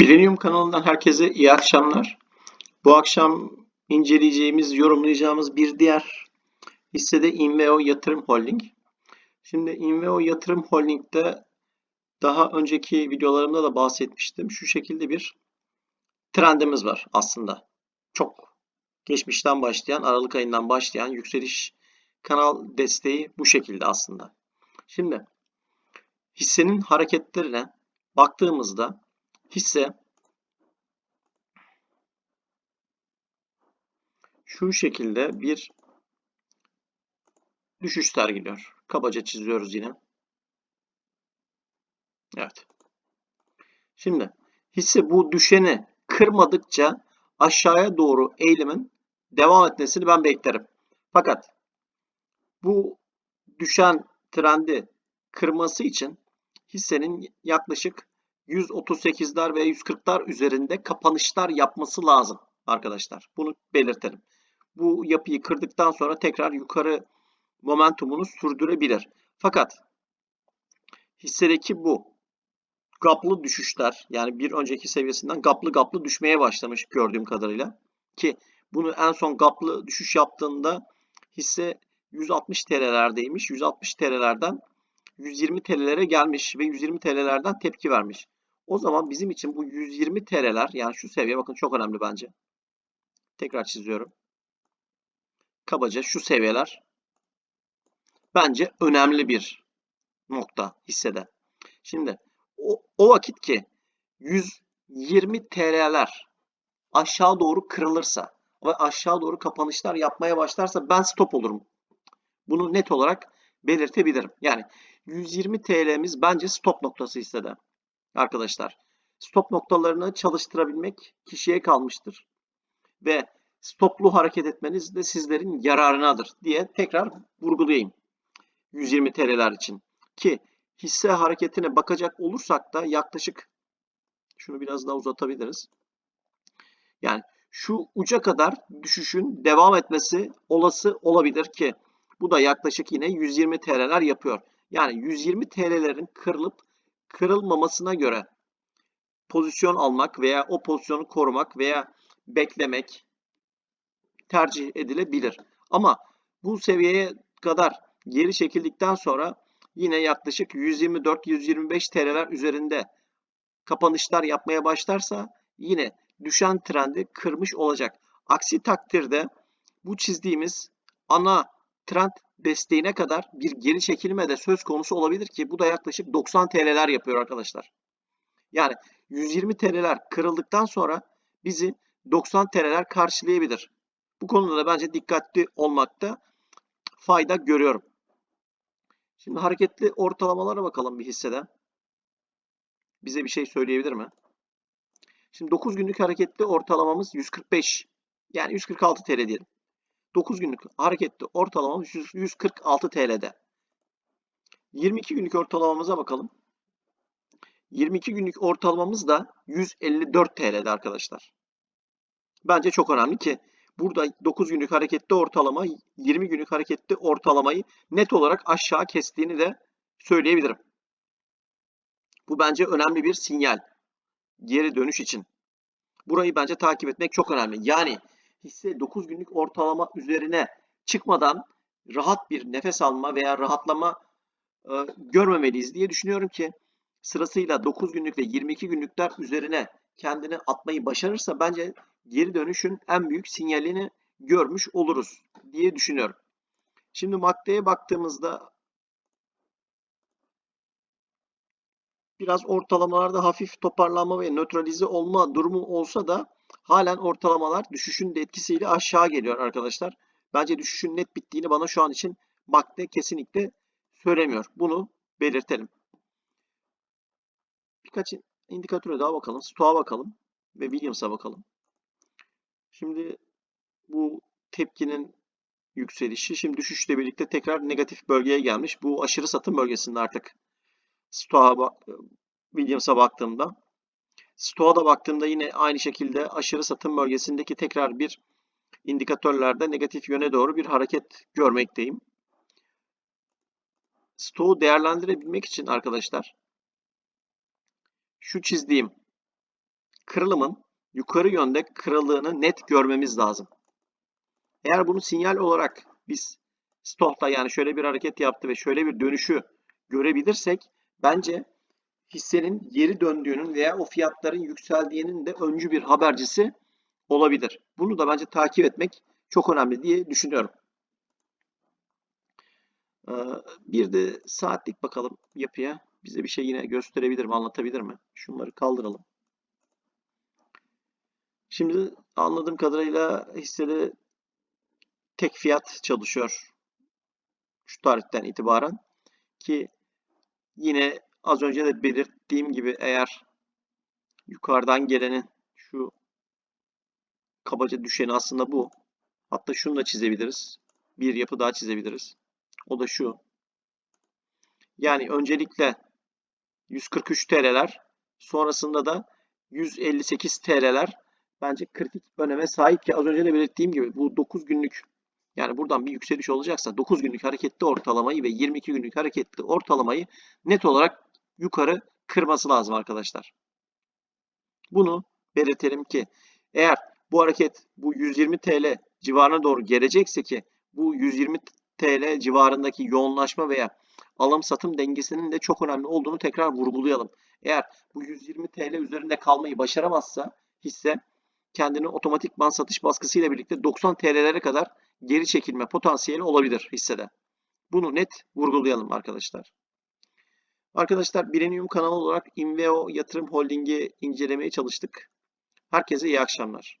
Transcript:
Bilenium kanalından herkese iyi akşamlar. Bu akşam inceleyeceğimiz, yorumlayacağımız bir diğer hissede Inveo Yatırım Holding. Şimdi Inveo Yatırım Holding'de daha önceki videolarımda da bahsetmiştim. Şu şekilde bir trendimiz var aslında. Çok geçmişten başlayan, Aralık ayından başlayan yükseliş kanal desteği bu şekilde aslında. Şimdi hissenin hareketlerine baktığımızda hisse şu şekilde bir düşüş sergiliyor. Kabaca çiziyoruz yine. Evet. Şimdi hisse bu düşeni kırmadıkça aşağıya doğru eğilimin devam etmesini ben beklerim. Fakat bu düşen trendi kırması için hissenin yaklaşık 138'ler ve 140'lar üzerinde kapanışlar yapması lazım arkadaşlar. Bunu belirtelim. Bu yapıyı kırdıktan sonra tekrar yukarı momentumunu sürdürebilir. Fakat hissedeki bu gaplı düşüşler yani bir önceki seviyesinden gaplı gaplı düşmeye başlamış gördüğüm kadarıyla ki bunu en son gaplı düşüş yaptığında hisse 160 TL'lerdeymiş. 160 TL'lerden 120 TL'lere gelmiş ve 120 TL'lerden tepki vermiş. O zaman bizim için bu 120 TL'ler yani şu seviye bakın çok önemli bence. Tekrar çiziyorum. Kabaca şu seviyeler bence önemli bir nokta hissede. Şimdi o, o vakit ki 120 TL'ler aşağı doğru kırılırsa ve aşağı doğru kapanışlar yapmaya başlarsa ben stop olurum. Bunu net olarak belirtebilirim. Yani 120 TL'miz bence stop noktası hissede. Arkadaşlar stop noktalarını çalıştırabilmek kişiye kalmıştır. Ve stoplu hareket etmeniz de sizlerin yararınadır diye tekrar vurgulayayım. 120 TL'ler için. Ki hisse hareketine bakacak olursak da yaklaşık şunu biraz daha uzatabiliriz. Yani şu uca kadar düşüşün devam etmesi olası olabilir ki bu da yaklaşık yine 120 TL'ler yapıyor. Yani 120 TL'lerin kırılıp kırılmamasına göre pozisyon almak veya o pozisyonu korumak veya beklemek tercih edilebilir. Ama bu seviyeye kadar geri çekildikten sonra yine yaklaşık 124-125 TL'ler üzerinde kapanışlar yapmaya başlarsa yine düşen trendi kırmış olacak. Aksi takdirde bu çizdiğimiz ana trend desteğine kadar bir geri çekilme de söz konusu olabilir ki bu da yaklaşık 90 TL'ler yapıyor arkadaşlar. Yani 120 TL'ler kırıldıktan sonra bizi 90 TL'ler karşılayabilir. Bu konuda da bence dikkatli olmakta fayda görüyorum. Şimdi hareketli ortalamalara bakalım bir hisseden. Bize bir şey söyleyebilir mi? Şimdi 9 günlük hareketli ortalamamız 145. Yani 146 TL diyelim. 9 günlük hareketli ortalamamız 146 TL'de. 22 günlük ortalamamıza bakalım. 22 günlük ortalamamız da 154 TL'de arkadaşlar. Bence çok önemli ki burada 9 günlük hareketli ortalama 20 günlük hareketli ortalamayı net olarak aşağı kestiğini de söyleyebilirim. Bu bence önemli bir sinyal. Geri dönüş için. Burayı bence takip etmek çok önemli. Yani hisse 9 günlük ortalama üzerine çıkmadan rahat bir nefes alma veya rahatlama e, görmemeliyiz diye düşünüyorum ki sırasıyla 9 günlük ve 22 günlükler üzerine kendini atmayı başarırsa bence geri dönüşün en büyük sinyalini görmüş oluruz diye düşünüyorum. Şimdi maddeye baktığımızda biraz ortalamalarda hafif toparlanma ve nötralize olma durumu olsa da halen ortalamalar düşüşün de etkisiyle aşağı geliyor arkadaşlar. Bence düşüşün net bittiğini bana şu an için makde kesinlikle söylemiyor. Bunu belirtelim. Birkaç indikatöre daha bakalım. Stoğa bakalım ve Williams'a bakalım. Şimdi bu tepkinin yükselişi şimdi düşüşle birlikte tekrar negatif bölgeye gelmiş. Bu aşırı satım bölgesinde artık Stoğa Williams'a baktığımda Stoğa'da baktığımda yine aynı şekilde aşırı satım bölgesindeki tekrar bir indikatörlerde negatif yöne doğru bir hareket görmekteyim. Stoğu değerlendirebilmek için arkadaşlar şu çizdiğim kırılımın yukarı yönde kırıldığını net görmemiz lazım. Eğer bunu sinyal olarak biz Stoch'ta yani şöyle bir hareket yaptı ve şöyle bir dönüşü görebilirsek bence hissenin geri döndüğünün veya o fiyatların yükseldiğinin de öncü bir habercisi olabilir. Bunu da bence takip etmek çok önemli diye düşünüyorum. Ee, Bir de saatlik bakalım yapıya. Bize bir şey yine gösterebilir mi, anlatabilir mi? Şunları kaldıralım. Şimdi anladığım kadarıyla hissede tek fiyat çalışıyor. Şu tarihten itibaren. Ki yine az önce de belirttiğim gibi eğer yukarıdan gelenin şu kabaca düşeni aslında bu. Hatta şunu da çizebiliriz. Bir yapı daha çizebiliriz. O da şu. Yani öncelikle 143 TL'ler sonrasında da 158 TL'ler bence kritik öneme sahip ki az önce de belirttiğim gibi bu 9 günlük yani buradan bir yükseliş olacaksa 9 günlük hareketli ortalamayı ve 22 günlük hareketli ortalamayı net olarak yukarı kırması lazım arkadaşlar. Bunu belirtelim ki eğer bu hareket bu 120 TL civarına doğru gelecekse ki bu 120 TL civarındaki yoğunlaşma veya alım satım dengesinin de çok önemli olduğunu tekrar vurgulayalım. Eğer bu 120 TL üzerinde kalmayı başaramazsa hisse kendini otomatikman satış baskısıyla birlikte 90 TL'lere kadar geri çekilme potansiyeli olabilir hissede. Bunu net vurgulayalım arkadaşlar. Arkadaşlar Bilenium kanalı olarak Inveo Yatırım Holding'i incelemeye çalıştık. Herkese iyi akşamlar.